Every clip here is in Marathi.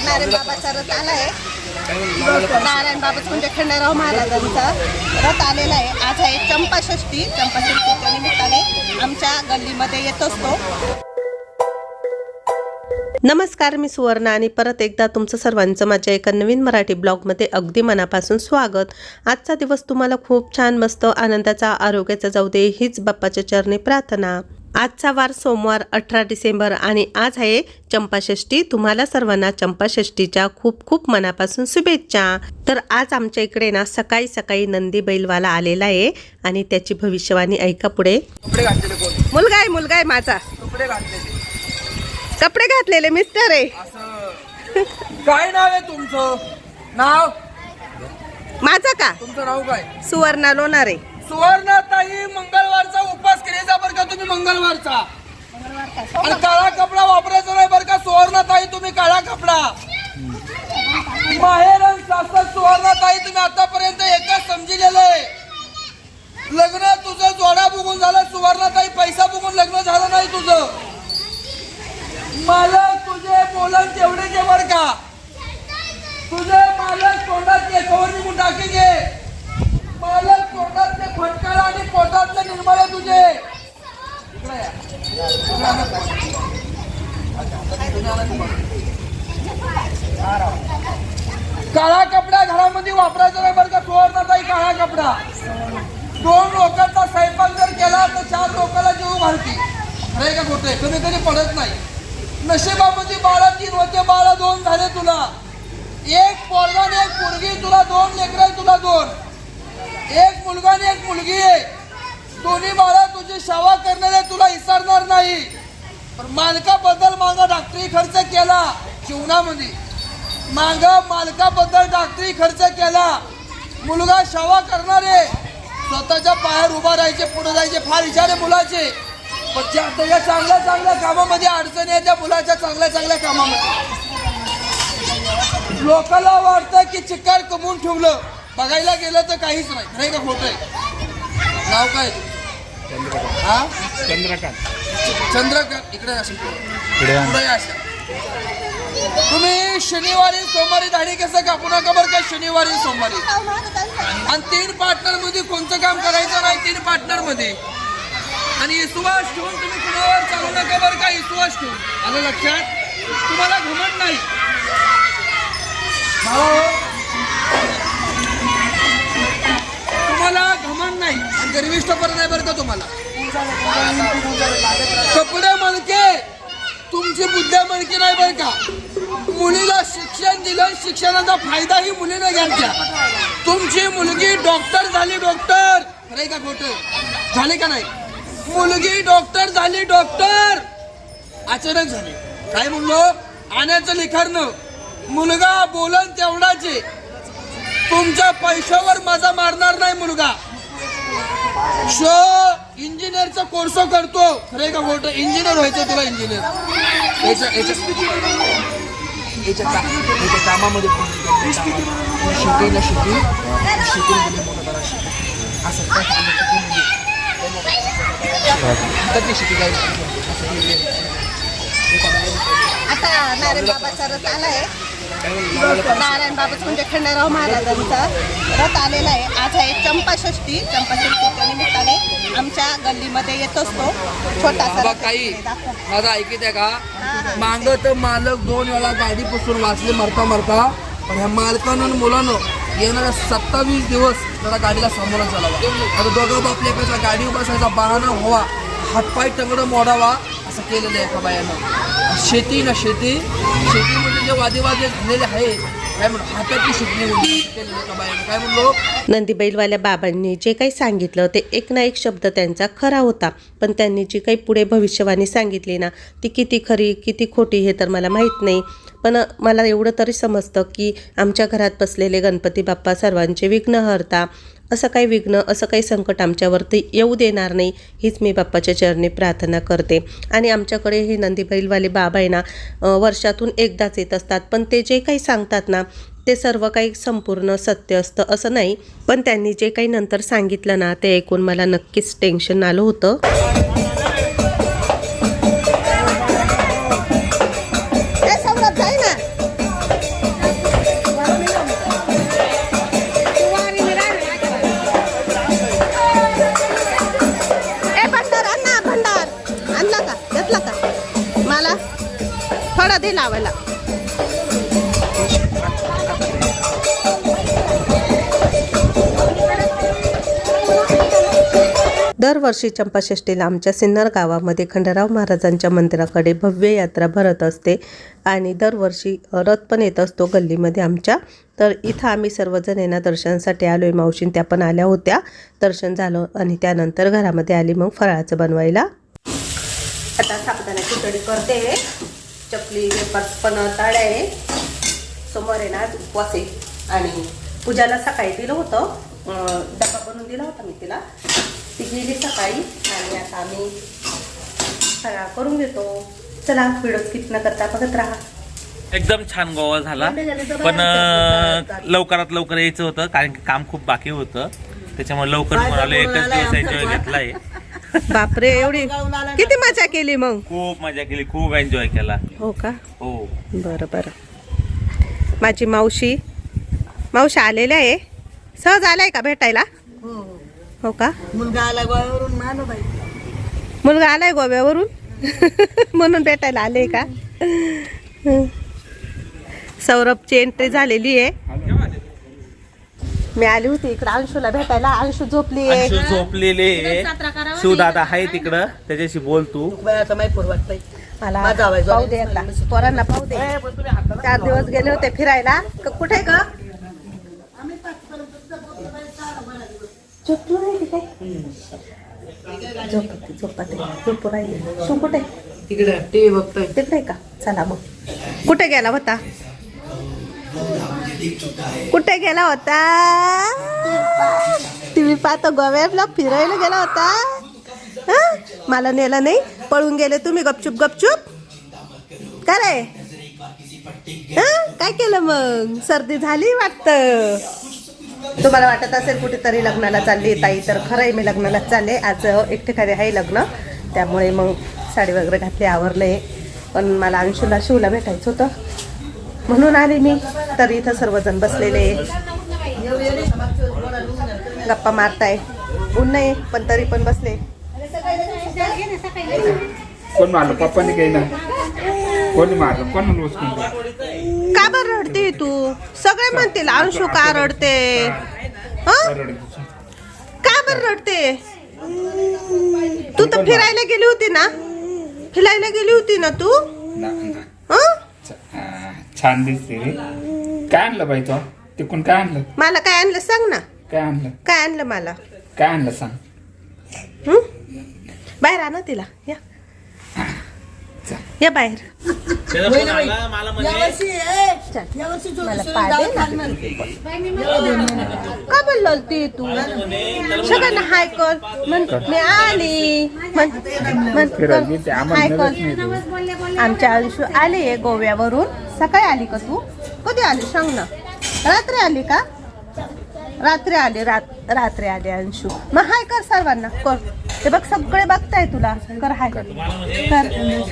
नारायण बाबाचा रथ आला आहे. नारायण बाबाच म्हणजे खंडेराव महाराजांचा रथ आलेला आहे. आज आहे चंपाषष्ठी चंपाषष्ठीच्या निमित्ताने आमच्या गल्लीमध्ये येत असतो. नमस्कार मी सुवर्णा आणि परत एकदा तुमचं सर्वांचं माझ्या एका नवीन मराठी ब्लॉगमध्ये अगदी मनापासून स्वागत. आजचा दिवस तुम्हाला खूप छान मस्त आनंदाचा आरोग्याचा जाऊ दे हीच बाप्पाच्या चरणी प्रार्थना. आजचा वार सोमवार अठरा डिसेंबर आणि आज आहे चंपाषष्ठी. तुम्हाला सर्वांना चंपाषष्ठीच्या खूप खूप मनापासून शुभेच्छा. तर आज आमच्या इकडे ना सकाळी सकाळी नंदी बैलवाला आलेला आहे आणि त्याची भविष्यवाणी ऐका पुढे. मुलगा आहे मुलगा आहे माझा. कपडे घातलेले. कपडे घातलेले मिस्टर आहे. काय नाव आहे तुमचं? नाव? माझा का? तुमचं नाव काय? सुवर्णा लोणारे सुवर्णाताई मंगळवारचा केलेचा बरं का तुम्ही मंगळवारचा. आणि काळा कपडा वापरायचा नाही बरं का सुवर्णाताई तुम्ही काळा कपडा. माहेर आणि सासर सुवर्णाताई तुम्ही आतापर्यंत एकच समजिलेले लग्न तुझं जोडा बघून झालं सुवर्णाताई पैसा बघून लग्न झालं नाही तुझं. मालक तुझे बोलन तेवढे घे बर का. तुझे मालक तोंडात कवर निघून टाके घे मालक तोंडातले फटकाळ आणि पोटातले निर्मळे तुझे. काळा कपडा घरामध्ये वापरायचा नाही बरं का सुवर्णाचाही काळा कपडा. दोन लोकांचा स्वयंपाक जर केला तर चार लोकांना जीव घालते. नाही का खोटे कधी कधी पडत नाही. नशिबामध्ये बाळा तीन होते बाळा दोन झाले तुला. एक पोरगा एक मुलगी तुला दोन लेकर तुला दोन. एक मुलगा आणि एक मुलगी आहे. दोन्ही बाळा तुझी सेवा करणारे तुला विसरणार नाही. पण मालकाबद्दल मागा डॉक्टरी खर्च केला जीवनामध्ये. मागा मालकाबद्दल डॉक्टरी खर्च केला. मुलगा सेवा करणारे स्वतःच्या पायावर उभा राहायचे पुढे जायचे फार इशारे मुलाचे. पण त्या त्याच्या चांगल्या चांगल्या कामामध्ये अडचणी आहे त्या मुलाच्या चांगल्या चांगल्या कामामध्ये. लोकांना वाटतं की चिकार कमवून ठेवलं. बघायला गेलं तर काहीच नाही. नाही का खोटं आहे? नाव काय? हा चंद्रकांत चंद्रकांत इकडे असेल पुढे पुढे असेल तुम्ही शनिवारी सोमवारी दाढी कसं कापू नका बरं का शनिवारी सोमवारी? आणि तीन पार्टनरमध्ये कोणतं काम करायचं नाही तीन पार्टनरमध्ये आणि विश्वास ठेवून तुम्ही कुणावर चालू नका बरं का विश्वास ठेवून. आलं लक्षात? तुम्हाला घमंड नाही. तुम्हाला गर्विष्ठ पण नाही बरं का तुम्हाला? कपडे मणके! तुमची बुद्ध्या मणके नाही बरं का? मुलीला शिक्षण दिलं शिक्षणाचा फायदाही मुलीने घ्यायचा. तुमची मुलगी डॉक्टर झाली डॉक्टर! खरंय का खोटं? झाले का नाही? मुलगी डॉक्टर झाली डॉक्टर! अचानक झाले. काय म्हणलो? आण्याचं लिखाणं मुलगा बोलन तेवढाचे तुमच्या पैशावर माझा मारणार नाही मुलगा. शो इंजिनियरचा कोर्स करतो. खरे का खोटं इंजिनियर व्हायचं तुला इंजिनियर. याच्या याच्या याच्या याच्या कामामध्ये शिकली ना शिकून गेली असं काय आता नारायण बाबाचा रथ आला आहे नारायण बाबाच म्हणजे खंडेराव महाराजांचा रथ आलेला आहे. आज आहे चंपाषष्ठी. चंपाषष्ठीच्या निमित्ताने आमच्या गल्लीमध्ये येत असतो. छोटासा काही. माझा ऐकत आहे का मांग तर मालक दोन वेळा गाडी पुसून वाचले मरता मरता. पण ह्या मालकानं आणि मुलानं येणाऱ्या सत्तावीस दिवस जरा गाडीला सामोरं चालावा. आता दोघं बापल्यापेक्षा गाडी बसायचा बहाणा व्हावा. हातपाय टंगडं मोडावा असं केलेलं आहे एका बायानं. शेती ना शेती. शेतीमध्ये जे वादेवादे झालेले आहेत काय म्हणतो शिकणे काय म्हणलो? नंदी बैलवाल्या बाबांनी जे काही सांगितलं ते एक ना एक शब्द त्यांचा खरा होता. पण त्यांनी जी काही पुढे भविष्यवाणी सांगितली ना ती किती खरी किती खोटी हे तर मला माहीत नाही. पण मला एवढं तरी समजतं की आमच्या घरात बसलेले गणपती बाप्पा सर्वांचे विघ्न हरता असं काही विघ्न असं काही संकट आमच्यावरती येऊ देणार नाही हीच मी बाप्पाच्या चरणी प्रार्थना करते. आणि आमच्याकडे हे नंदीबैलवाले बाबा आहे ना वर्षातून एकदाच येत असतात. पण ते जे काही सांगतात ना ते सर्व काही संपूर्ण सत्य असतं असं नाही. पण त्यांनी जे काही नंतर सांगितलं ना ते ऐकून मला नक्कीच टेन्शन आलं होतं. दरवर्षी चंपाषष्ठीला आमच्या सिन्नर गावामध्ये खंडराव महाराजांच्या मंदिराकडे भव्य यात्रा भरत असते आणि दरवर्षी रथ पण येत असतो गल्लीमध्ये आमच्या. तर इथं आम्ही सर्वजण येणं दर्शनासाठी आलो आहे मावशीन त्या पण आल्या होत्या. दर्शन झालं आणि त्यानंतर घरामध्ये आली मग फराळाचं बनवायला. आता साबुदाण्याची खिचडी करते. चकली वेपर्स पण ताळ आहे समोर आहे ना आज उपवास आहे. आणि पूजाला सकाळी दिलं होतं. डबा बनवून दिला होता मी तिला. ती गेली सकाळी आणि आता आम्ही फराळ करून घेतो. चला व्हिडिओ स्किप न करता बघत राहा. एकदम छान गोवा झाला. पण लवकरात लवकर यायचं होतं कारण की काम खूप बाकी होतं. त्याच्यामुळे लवकर म्हणाले एकच दिवस एन्जॉय घेतलाय. बापरे एवढी किती मजा केली मग? खूप मजा केली खूप एन्जॉय केला. हो का? हो. बरं बरं. माझी मावशी मावशी आलेल्या आहे. सहज आलाय का भेटायला? हो. का? मुलगा आला गोव्यावरून मानो बाई. मुलगा आलाय गोव्यावरून? म्हणून भेटायला आले का? हं. सौरभची एंट्री झालेली आहे. मी आली होती इकडे अंशूला भेटायला. अंशू झोपली आहे. अंशू झोपलेले शिवदादा आहे तिकडं. त्याच्याशी बोल तू. वयाचा मला माझा आवाज पाहू दे पोरांना पाहू दे. चार दिवस गेले होते फिरायला. क- कुठे ग? झोपू राहिली काय झोपते झोपते झोपू राहिली शू कुठे तिकडे टीव्ही बघतोय तिकडे का चला मग कुठे गेला होता कुठे गेला होता टीव्ही पाहतो गोव्याला फिरायला गेला होता हं? मला नेलं नाही पळून गेले तुम्ही गपचूप गपचूप. काय रे? हं? काय केलं मग? सर्दी झाली वाटतं. तुम्हाला वाटत असेल कुठेतरी लग्नाला चालली ताई तर खरं आहे मी लग्नाला चालले. आज एक ठिकाणी आहे लग्न. त्यामुळे मग साडी वगैरे घातली आवरले. पण मला अंशूला शिवला भेटायचं होतं. म्हणून आले मी. तर इथं सर्वजण बसलेले गप्पा मारताय. ऊन नाही पण तरी पण बसले. कोण मारलं? पप्पाने काही ना कोणी मारलं? कोण उचकून रडते तू? सगळे म्हणतील अंशू का रडते? हं? का बरं रडते? तू तर फिरायला गेली होती ना? फिरायला गेली होती ना तू? हं? छान दिसते रे. काय आणलं बाई तो? तिकून काय आणलं? मला काय आणलं सांग ना. काय आणलं? काय आणलं मला? काय आणलं सांग. हं? बाहेर आणा तिला. या. या बाहेर. त्याचा फोन आला, मला म्हणे मला पाय दे ना. का बोललो ती तू? सगळ्यांना हाय कर. म्हण मी आली. म्हण आम्हाला हाय कर. आमच्या अंशू आली आहे गोव्यावरून. सकाळी आली का तू? कधी आली? सांग ना. रात्री आली का? रात्री आली रात रात्री आली अंशू. मग हाय कर सर्वांना कर. ते बघ सगळे बघताय तुला. कर हाय. कर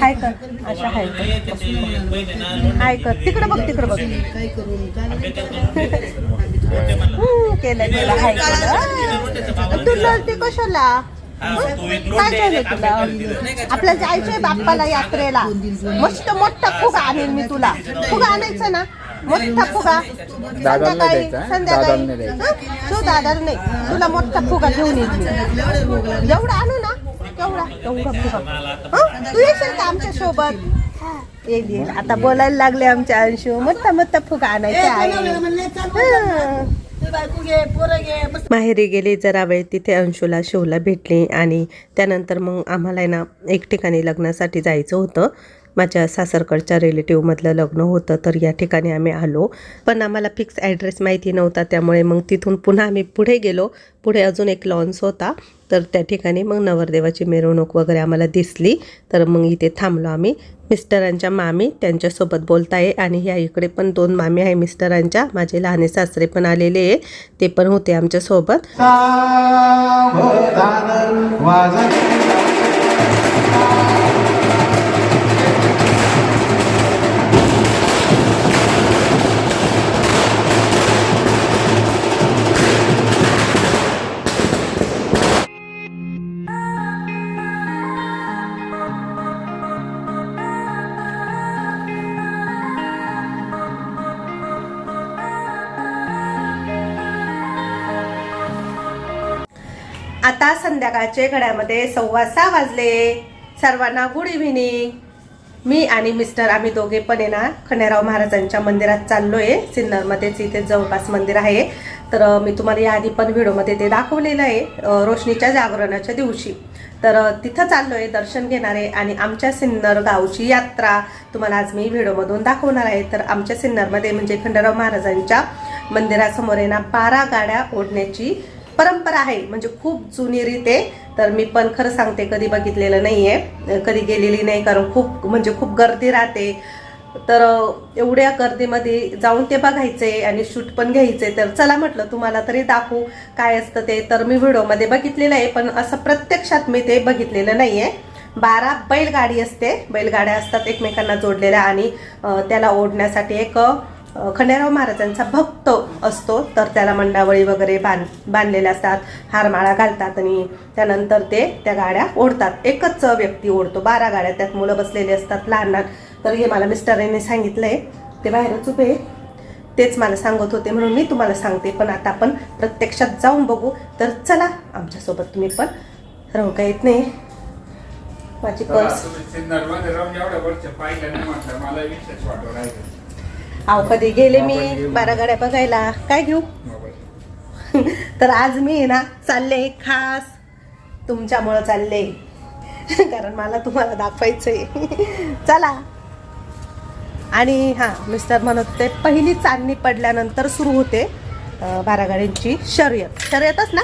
हाय कर. अशा हाय कर. हाय कर. तिकडे बघ तिकडे बघ. केलं केलं हाय केलं तू कशाला? काय झालं तुला? आपल्या जायचंय बाप्पाला यात्रेला. मस्त मोठा फुगा आणेल मी तुला. फुगा आणायचा ना? मोठा फुगा. दादाला संध्याकाळी द्यायचा, संध्याकाळी दादाला नाही द्यायचा. हं? तू दादाला नाही. तुला मोठा फुगा घेऊन येईल. आणू ना. फुगा. हं? तू येशील का आमच्यासोबत? येईल येईल आता बोलायला लागले आमच्या अंशू. मोठा मोठा फुगा आणायचा आहे. हं. माहेरी गेली जरा वेळ तिथे अंशूला शिवला भेटली आणि त्यानंतर मग आम्हाला आहे ना एक ठिकाणी लग्नासाठी जायचं होतं. माझ्या सासरकडच्या रिलेटिव्हमधलं लग्न होतं तर या ठिकाणी आम्ही आलो. पण आम्हाला फिक्स ॲड्रेस माहिती नव्हता त्यामुळे मग तिथून पुन्हा आम्ही पुढे गेलो. पुढे अजून एक लॉन्स होता तर त्या ठिकाणी मग नवरदेवाची मिरवणूक वगैरे आम्हाला दिसली. तर मग इथे थांबलो आम्ही. मिस्टरांच्या मामी त्यांच्यासोबत बोलताय आणि ह्या इकडे पण दोन मामी आहे मिस्टरांच्या. माझे लहाने सासरे पण आलेले आहे ते पण होते आमच्यासोबत. आता संध्याकाळचे घड्यामध्ये सव्वा सहा वाजले. सर्वांना गुड इव्हिनिंग मी आणि मिस्टर आम्ही दोघे पण आहे ना खंडेराव महाराजांच्या मंदिरात चाललो आहे सिन्नरमध्येच इथे जवळपास मंदिर आहे. तर मी तुम्हाला याआधी पण व्हिडिओमध्ये ते दाखवलेलं आहे रोशनीच्या जागरणाच्या दिवशी. तर तिथं चाललो आहे दर्शन घेणार आहे आणि आमच्या सिन्नर गावची यात्रा तुम्हाला आज मी व्हिडिओमधून दाखवणार आहे. तर आमच्या सिन्नरमध्ये म्हणजे खंडेराव महाराजांच्या मंदिरासमोर आहे ना बारा गाड्या ओढण्याची परंपरा आहे म्हणजे खूप जुनी रीत आहे. तर मी पण खरं सांगते कधी बघितलेलं नाही आहे कधी गेलेली नाही कारण खूप म्हणजे खूप गर्दी राहते. तर एवढ्या गर्दीमध्ये जाऊन ते बघायचे आणि शूट पण घ्यायचे. तर चला म्हटलं तुम्हाला तरी दाखवू काय असतं ते. तर मी व्हिडिओमध्ये बघितलेलं आहे पण असं प्रत्यक्षात मी ते बघितलेलं नाही आहे बारा बैलगाडी असते. बैलगाड्या असतात एकमेकांना जोडलेल्या आणि त्याला ओढण्यासाठी एक खंडेराव महाराजांचा भक्त असतो तर त्याला मंडावळी वगैरे बांध बांधलेल्या असतात. हारमाळा घालतात आणि त्यानंतर ते त्या गाड्या ओढतात. एकच व्यक्ती ओढतो. बारा गाड्या त्यात मुलं बसलेली असतात लहान लहान तर हे मला मिस्टरांनी सांगितलंय. ते बाहेरच उभे आहे. तेच मला सांगत होते म्हणून मी तुम्हाला सांगते. पण आता आपण प्रत्यक्षात जाऊन बघू. तर चला आमच्यासोबत तुम्ही पण राहू का येत नाही. माझी पर्स नर्मदे मला विशेष वाटू आव कधी गेले मी बारा गाड्या बघायला. काय घेऊ? तर आज मी आहे ना चालले खास. तुमच्यामुळं चालले कारण मला तुम्हाला दाखवायचंय. चला. आणि हां मिस्टर म्हणत होते पहिली चांदणी पडल्यानंतर सुरू होते बारा गाड्यांची शर्यत. शर्यतच ना?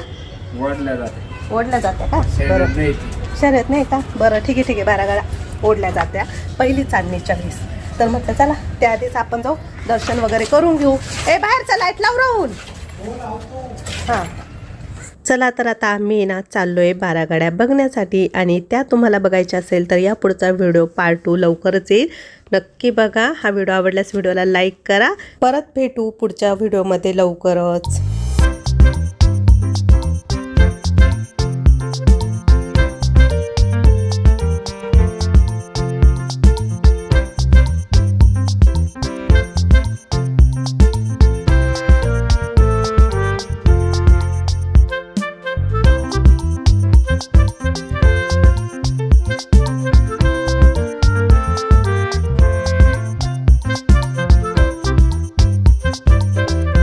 वडल्या जाते. ओढल्या जात्या का? बरं. नाही ती. शर्यत नाही का? बरं ठीक आहे ठीक आहे. बारा गाड्या ओढल्या जात्या. पहिली चांदणीच्या वेळेस. तर म्हटलं चला त्याआधीच आपण जाऊ. दर्शन वगैरे करून घेऊ. ए बाहेरचा लाइट लाव राहून. हां. चला तर आता आम्ही ना चाललोय बारा गाड्या बघण्यासाठी आणि त्या तुम्हाला बघायच्या असेल तर या पुढचा व्हिडिओ पार्ट टू लवकरच येईल. नक्की बघा हा व्हिडिओ आवडल्यास व्हिडिओला लाईक करा. परत भेटू पुढच्या व्हिडिओमध्ये लवकरच.